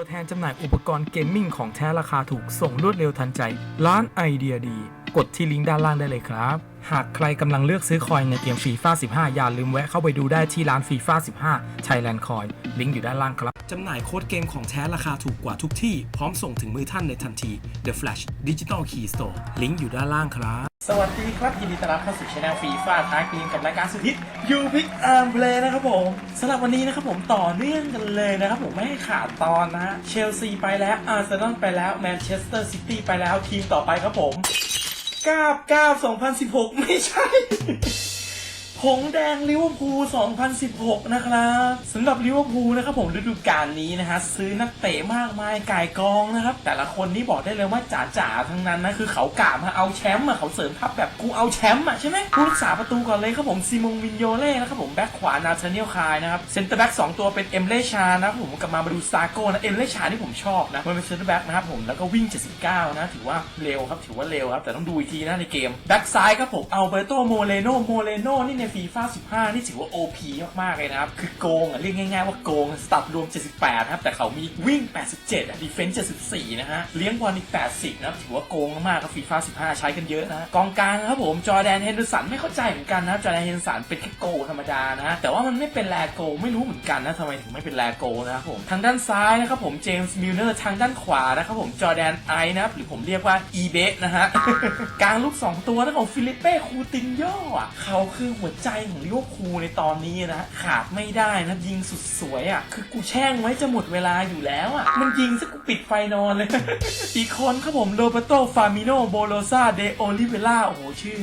ตัวแทนจำหน่ายอุปกรณ์เกมมิ่งของแท้ราคาถูกส่งรวดเร็วทันใจ ร้านไอเดียดี กดที่ลิงก์ด้านล่างได้เลยครับ หากใครกำลังเลือกซื้อคอยน์ในเกมฟีฟ่า15 อย่าลืมแวะเข้าไปดูได้ที่ร้านฟีฟ่า15 Thailand Coin ลิงก์อยู่ด้านล่างครับ จำหน่ายโค้ดเกมของแท้ราคาถูกกว่าทุกที่ พร้อมส่งถึงมือท่านในทันที The Flash Digital Key Store ลิงก์อยู่ด้านล่างครับ สวัสดีครับ ยินดีต้อนรับเข้าสู่ช anel ฟีฟ่าท้ายเกมกับรายการสุดฮิตยูพิกอาร์มเลนะครับผมสำหรับวันนี้นะครับผมต่อเนื่องกันเลยนะครับผมไม่ให้ขาดตอนนะฮะเชลซีไปแล้วอาร์เซนอลไปแล้วแมนเชสเตอร์ซิตี้ไปแล้วทีมต่อไปครับผม ก้าบก้าบ2016 ไม่ใช่ ผงแดงลิเวอร์พูล 2016 นะครับสำหรับลิเวอร์พูลนะครับผมฤดูกาลนี้นะฮะซื้อนักเตะมากมายกายกองนะครับ แต่ละคนนี่บอกได้เลยว่าจ๋าๆทั้งนั้นนะคือเขากะมาเอาแชมป์อะเขาเสริมทัพแบบกูเอาแชมป์อะใช่ไหมผู้รักษาประตูก่อนเลยครับผมซีมงวินโยเล่นะครับผมแบ็คขวานาธาเนียลคายนะครับเซนเตอร์แบ็กสองตัวเป็นเอ็มเลชานะครับผมกลับมามาดูซาโก้นะเอ็มเลชาที่ผมชอบนะมันเป็นเซนเตอร์แบ็กนะครับผมแล้วก็วิ่ง 79 นะถือว่าเร็วครับถือว่าเร็วครับแต่ต้องดูอีกทีนะในเกมแบ็กซ้ายครับผมอัลเบโตโมเลโนโมเลโนนี่ในฟีฟ่า15 นี่ถือว่า OP มากๆเลยนะครับ คือโกงอะ เรียกง่ายๆว่าโกงสตัดรวม 78 นะครับ แต่เขามีวิ่ง 87อะดีเฟนส์74 นะฮะ เลี้ยงบอลอีก 80 นะครับ ถือว่าโกงมากๆครับฟีฟ่า15 ใช้กันเยอะนะ กองกลางครับผม จอแดนเฮนเดอร์สันไม่เข้าใจเหมือนกันนะ จอแดนเฮนเดอร์สันเป็นแค่โกธรรมดานะ แต่ว่ามันไม่เป็นแลโกไม่รู้เหมือนกันนะทำไมถึงไม่เป็นแลโกนะครับผม ทางด้านซ้ายนะครับผมเจมส์มิลเนอร์ ทางด้านขวานะครับผม จอแดนไอนะครับหรือผมเรียกว่าอีเบสนะฮะ กลางลูก 2 ตัวนะของฟิลิปเป้คูตินโยอะเขาคือหัวใจของลิเวอร์พูลในตอนนี้นะ ขาดไม่ได้นะ ยิงสุดสวยอะ คือกูแช่งไว้จะหมดเวลาอยู่แล้วอะ มันยิงซะกูปิดไฟนอนเลย อีกคนครับผมโรเบโตฟามิโนโบโลซาเดโอลิเวล่าโอ้โหชื่อ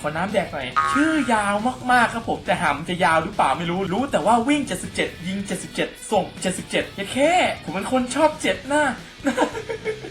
ขอน้ำแดกหน่อยชื่อยาวมาก ๆ ครับผม แต่หำจะยาวหรือเปล่าไม่รู้ รู้แต่ว่าวิ่ง 77 ยิง 77 ส่ง 77แค่ ผมเป็นคนชอบเจ็ดหน้า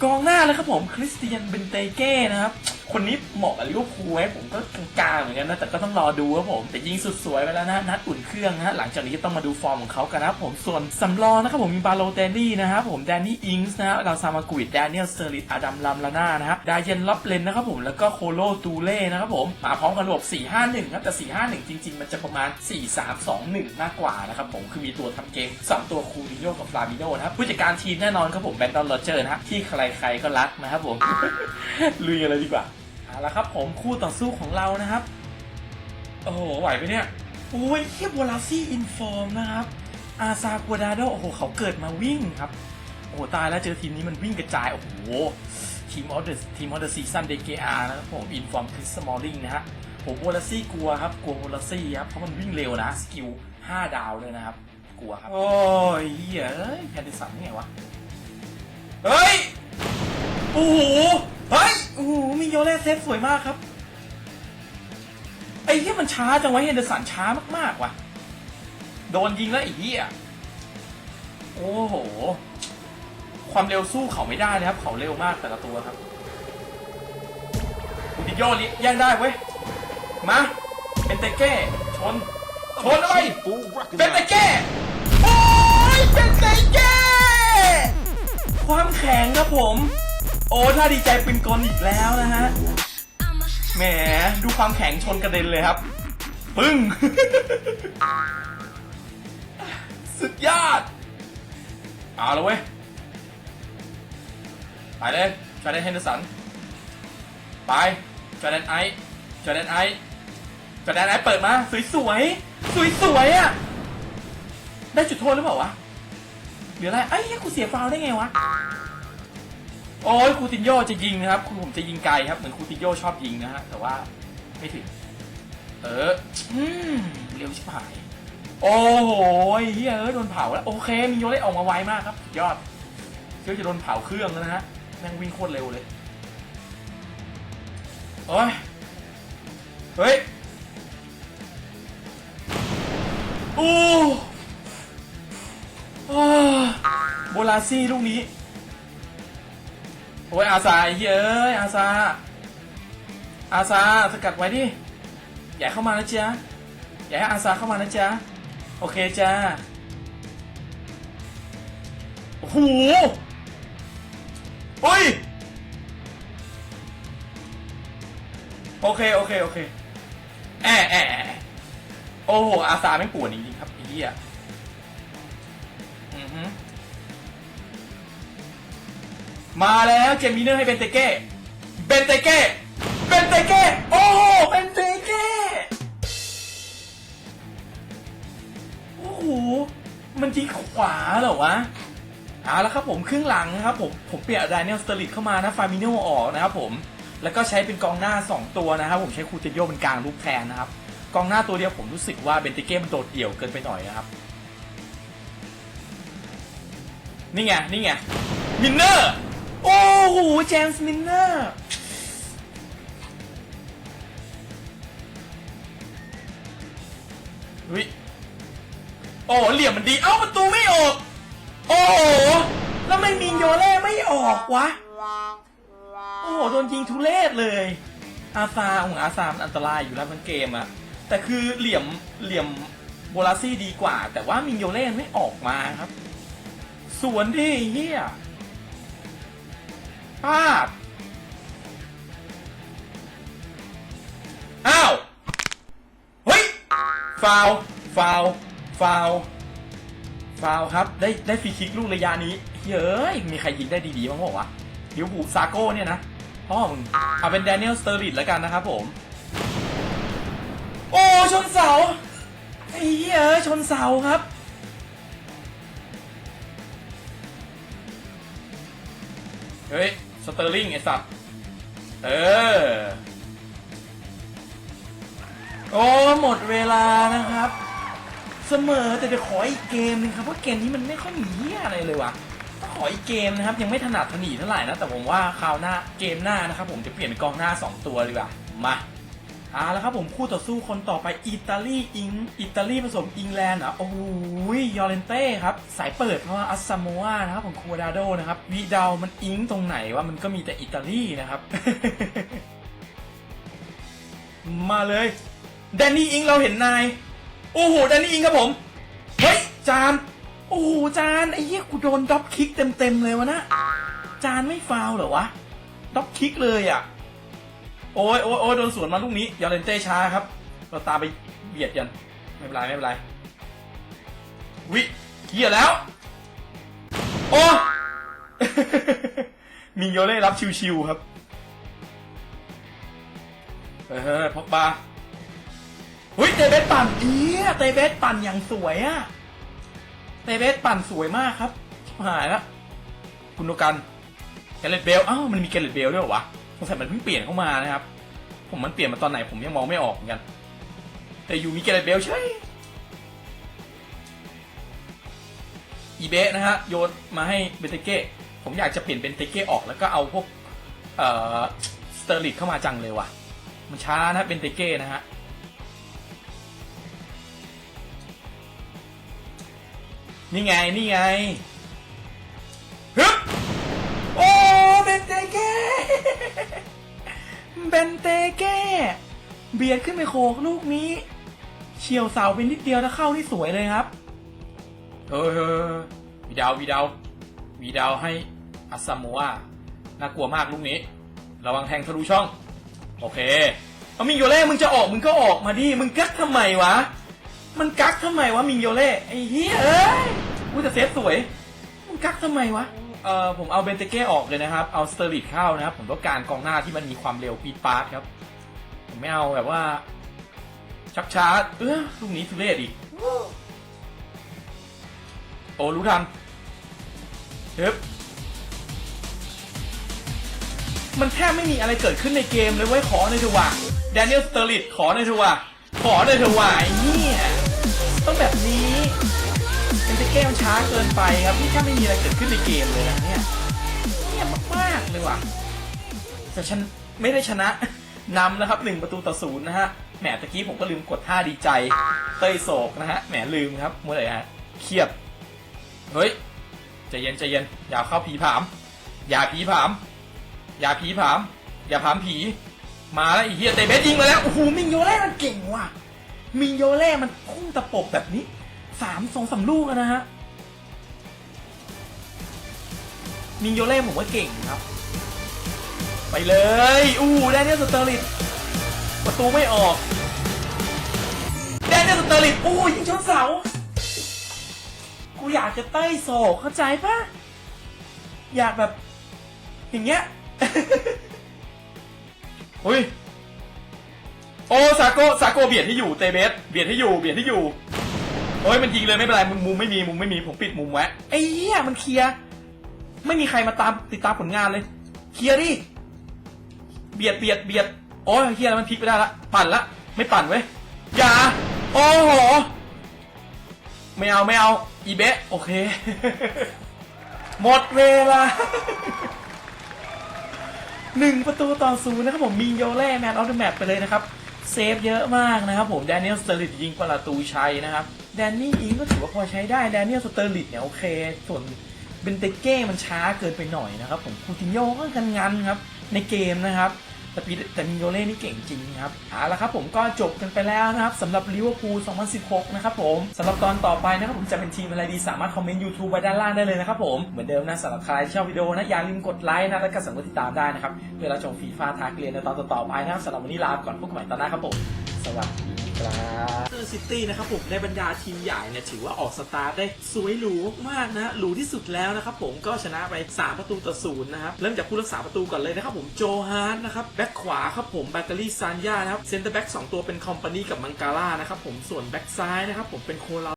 กองหน้าเลยครับผมคริสเตียนเบนเตเก้นะครับ คนนี้เหมาะกับลิเวอร์พูลไหมผมก็กลางๆเหมือนกันนะแต่ก็ต้องรอดูครับผม แต่ยิงสุดสวยไปแล้วนะนัดอุ่นเครื่องนะฮะหลังจากนี้ต้องมาดูฟอร์มของเขากันนะผมส่วนสำรองนะครับผมมีบาโลเตนดี้นะครับผมแดนนี่อิงส์นะเราซามากุยดแดเนียลเซอร์ลิตอดัมลัมลาน่านะฮะดาเยนล็อบเลนนะครับผมแล้วก็โคโลตูเล่นะครับผมมาพร้อมกันระบบ4-5-1ครับแต่4-5-1 จริง ๆ มันจะประมาณ 4-3-2-1 มากกว่านะครับผมคือมีตัวทำเกมสองตัวคูริโยกับฟลามิโนนะครับผู้จัดการทีมแน่นอนครับผมแบนดอนโรเจอร์นะฮะที่ใครๆก็รักนะครับผมลุยกันเลยดีกว่า เอาละครับผมคู่ต่อสู้ของเรานะครับ โอ้โห ไหวไหมเนี่ย โอ้ยเทียบวอลาซี่อินฟอร์มนะครับ อาซากัวดาโด โอ้โห เขาเกิดมาวิ่งครับ โอ้โหตายแล้วเจอทีมนี้มันวิ่งกระจาย โอ้โห ทีมออเดอะทีมออเดอะซีซันเดเกอาร์นะครับผมอินฟอร์มคริสมอลลิงนะฮะผมวอลาซี่กลัวครับ กลัววอลาซี่ครับ เพราะมันวิ่งเร็วนะ สกิล5ดาวเลยนะครับ กลัวครับ โอ้ยเหี้ยแพนดิสันไงวะ เฮ้ย โอ้โห เฮ้ย โอ้โหมีโยเล่เซฟสวยมากครับ ไอ้เหี้ยมันช้าจังวะเฮนเดอร์สันช้ามากๆว่ะ โดนยิงแล้วไอ้เหี้ยโอ้โห ความเร็วสู้เขาไม่ได้นะครับ เขาเร็วมากแต่ละตัวครับอุดิโยลิแย่งได้เว้ย มาเป็นเตเก้ชน ชนอะไรเป็นเตเก้โอ้ยเป็นเตเก้ความแข็งครับผม โอ้ถ้าดีใจปืนกลอีกแล้วนะฮะ แหม ดูความแข็งชนกระเด็นเลยครับ ปึ้ง สุดยอด เอาละเว้ย ไปเลยจอร์แดนเฮนเดอร์สัน ไปจอร์แดนไอซ์จอร์แดนไอซ์จอร์แดนไอซ์เปิดมา สวยสวยสวยสวยอะ ได้จุดโทษหรือเปล่าวะ หรืออะไรไอ้ยกูเสียฟาวได้ไงวะ โอ้ยคูตินโยจะยิงนะครับคือผมจะยิงไกลครับ เหมือนคูตินโยชอบยิงนะฮะแต่ว่าไม่ถึง เออเร็วชิบหายโอ้โหเฮ้ยเอ้ยโดนเผาแล้วโอเคมีโยเล่ออกมาไวมากครับ ยอดเชื่อจะโดนเผาเครื่องแล้วนะฮะแม่งวิ่งโคตรเร็วเลยโอ้ยเฮ้ยโอ้โอ้โบลาซี่ลูกนี้ อ้ยอาซาเยอยอาซาอาซาสกัดไว้ดิอย่าเข้ามานะจ๊ะอย่าให้อาซาเข้ามานะจ๊ะโอเคจ้าโอ้โหเฮ้ยโอเคโอเคโอเคแอะแอะแอโอ้โหอาซาไม่ปวนจริงๆครับไอ้เหี้ยอือฮึ มาแล้วเจมิเนอร์ให้เบนเตเก้ เบนเตเก้ เบนเตเก้ โอ้โห เบนเตเก้ โอ้โห มันยิงขวาเหรอวะเอาล้วครับผมครึ่งหลังนะครับผมผมเปลี่ยนดานิเอลสเตอริดเข้ามานะฟามิโนออกนะครับผมแล้วก็ใช้เป็นกองหน้า 2 ตัวนะครับ ผมใช้คูเตโยเป็นกลางลูกแทนนะครับ กองหน้าตัวเดียวผมรู้สึกว่าเบนเตเก้มันโดดเดี่ยวเกินไปหน่อยนะครับนี่ไงนี่ไงมินเนอร์ โอ้โหเจมส์มินเนอร์วิโอ้เหลี่ยมมันดี เอ้าประตูไม่ออก โอ้โหแล้วไม่มีโยเล่ไม่ออกวะ โอ้โหโดนยิงทุเรศเลย อาซาของอาซามันอันตรายอยู่แล้วทั้งเกมอะแต่คือเหลี่ยมเหลี่ยมโบลาซี่ดีกว่า แต่ว่ามิโยเล่ไม่ออกมาครับ สวนดิเฮียาดอ้าว เฮ้ย ฟาว ฟาว ฟาว ฟาวครับ ได้ได้ฟรีคิกลูกระยะนี้ เฮ้ย มีใครยิงได้ดีๆบ้างบอกวะเดี๋ยวบูซาโก้เนี่ยนะ พ่อมึงเอาเป็นแดเนียลสเตอร์ลิดแล้วกันนะครับผม โอ้ ชนเสา ไอ้เหี้ยเอ้ยชนเสาครับเฮ้ย สเตอร์ลิงไอ้สัตว์ เออ โอ้ หมดเวลานะครับ เสมอแต่จะขออีกเกมหนึงครับ เพราะเกมนี้มันไม่ค่อยมีเหี้ยอะไรเลยว่ะต้องขออีกเกมนะครับ ยังไม่ถนัดถนีเท่าไหร่นะ แต่ผมว่าคราวหน้าเกมหน้านะครับ ผมจะเปลี่ยนเป็นกองหน้า 2 ตัวดีกว่ามา อาแล้วครับผมคู่ต่อสู้คนต่อไปอิตาลีอิงอิตาลีผสมอิงแลนด์อะโอ้ยยอร์เรนเต้ครับสายเปิดเพราะว่าอัสซาโมวนะครับของคูดาโดนะครับวีดาวมันอิงตรงไหนว่ามันก็มีแต่อิตาลีนะครับ มาเลยแดนนี่อิงเราเห็นนาย โอ้โหแดนนี่อิงครับผมเฮ้ยจานโอ้โหจานไอ้เหี้ยกูโดนด็อปคิกเต็มๆเลยวะนะจานไม่ฟาวเหรอวะด็อปคิกเลยอะ โอ้ยโอ้ยโอ้ยโดนสวนมาลูกนี้ยอร์เลนเต้ช้าครับ เราตามไปเบียดกันไม่เป็นไรไม่เป็นไรวิเกียแล้ว โอ้มิงโยเล่รับชิวๆครับเฮ้ยพกบาเฮ้ยเตเบสปั่นเอียเตเบสปั่นอย่างสวยอะเตเบสปั่นสวยมากครับหายล้วคุณโนกันแกเลตเบลอ้าวมันมีแกเลตเบลด้วยเหรอวะ สงสัยมันเพิ่งเปลี่ยนเข้ามานะครับ ผมมันเปลี่ยนมาตอนไหนผมยังมองไม่ออกเหมือนกัน แต่อยู่มีแกลเบลใช่ อีเบะนะฮะโยนมาให้เบนเตเก้ผมอยากจะเปลี่ยนเบนเตเก้ออกแล้วก็เอาพวกเอ่อสเตอร์ลิตเข้ามาจังเลยว่ะ มันช้านะเบนเตเก้นะฮะนี่ไง นี่ไงฮึบโอ้เบนเตเก้ เบนเตเก้เบียดขึ้นไปโขกลูกนี้ เฉียวเสาเป็นนิดเดียวถ้าเข้านี่สวยเลยครับเฮ้ยเฮ้ยวีดาววีดาววีดาวให้อัสซามัวน่ากลัวมากลูกนี้ ระวังแทงทะลุช่อง โอเคเอามิงโยเล่มึงจะออกมึงก็ออกมาดิมึงกักทำไมวะ มันกักทำไมวะมิงโยเล่ไอ้เหี้ยเอ้ยกูจะเซฟสวย มึงกักทำไมวะ เอ่อผมเอาเบนเตเก้ออกเลยนะครับ เอาสเตอร์ลิตเข้านะครับ ผมต้องการกองหน้าที่มันมีความเร็วปีดปาร์ตครับ ผมไม่เอาแบบว่า ชักช้าเออลูกนี้ทุเรศอีก โอ้รู้ทันเฮึบมันแทบไม่มีอะไรเกิดขึ้นในเกมเลยเว้ยขอในอยเถอะว่ะแดเนียลสเตอร์ลิตขอในอยเถอะว่ะขอในอยเถอะว่ะไอ้เนี่ยต้องแบบนี้ กมช้าเกินไปครับนี่แทบไม่มีอะไรเกิดขึ้นในเกมเลยนะเนี่ยเนี่ยมากๆเลยว่ะแต่ฉันไม่ได้ชนะนำนะครับหนึ่งประตูต่อศูนย์นะฮะแหมตะกี้ผมก็ลืมกดท่าดีใจ เต้ยโศกนะฮะแหมลืมครับเมื่อไหร่ฮะเครียดเฮ้ยใจเย็นใจเย็นอย่าเข้าผีผาม อย่าผีผาม อย่าผีผาม อย่าผามผี มาแล้วไอ้เฮียเตะเบสยิงมาแล้วโอ้โหมิงโยเล่มันเก่งว่ะมิงโยเล่มันพุ่งตะปบแบบนี้ สามสองสามลูกนะฮะมิงโยเล่ผมว่าเก่งครับ ไปเลย อู้แดเนียลสเตอร์ลิตประตูไม่ออก แดเนียลสเตอร์ลิตอู้ยิงชนเสา กูอยากจะเต้โศกเข้าใจปะอยากแบบ อย่างเงี้ยอุ้ย โอ้ซาโกซาโกเบียดที่อยู่ เตเบส เบียดที่อยู่ เบียดที่อยู่ โอ้ยมันยิงเลยไม่เป็นไรมุมมุมไม่มีมุมไม่มีผมปิดมุมไว้ไอ้เหี้ยมันเคลียร์ไม่มีใครมาตามติดตามผลงานเลย เคลียร์ดิเบียดเบียดเบียดโอ้ยเฮียแล้วมันพลิกไปได้ละปั่นละไม่ปั่นเว้ยอย่าโอ้โหไม่เอาไม่เอาอีเบะโอเค หมดเวลาหนึ่งประตูต่อศูนย์นะครับผมมีโยเล่แมนออฟเดอะแมปไปเลยนะครับ เซฟเยอะมากนะครับผมแดเนียลสเตอร์ลิตยิงประตูชัยนะครับ แดนนี่อิงก็ถือว่าพอใช้ได้แดเนียลสเตอร์ลิตเนี่ยโอเค ส่วนเบนเตเก้มันช้าเกินไปหน่อยนะครับผมคูตินโยก็กันงันครับในเกมนะครับแต่ปีแต่มิโยเล่นี่เก่งจริงครับเอาละครับผมก็จบกันไปแล้วนะครับสำหรับลิเวอร์พูล 2016 นะครับผมสำหรับตอนต่อไปนะครับผมจะเป็นทีมอะไรดีสามารถคอมเมนต์ YouTube ไว้ด้านล่างได้เลยนะครับผมเหมือนเดิมนะสำหรับใครชอบวิดีโอนะอย่าลืมกดไลค์นะและก็สั่งกดติดตามได้นะครับเพื่อรับชมฟีฟ่าทักเรียนในตอนต่อๆไปนะครับสำหรับวันนี้ลาไปก่อนพบกันใหม่ตอนหน้าครับผมสวัสดี ครับเซอร์ซิตี้นะครับผมในบรรดาทีมใหญ่เนี่ยถือว่าออกสตาร์ทได้สวยหรูมากนะหรูที่สุดแล้วนะครับผมก็ชนะไป 3 ประตูต่อศูนย์นะครับเริ่มจากผู้รักษาประตูก่อนเลยนะครับผมโจฮาร์ดนะครับแบ็คขวาครับผมแบตเตอรี่ซานยานะครับเซนเตอร์แบ็กสองตัวเป็นคอมพานีกับมังการ่านะครับผมส่วนแบ็คซ้ายนะครับผมเป็นโคลา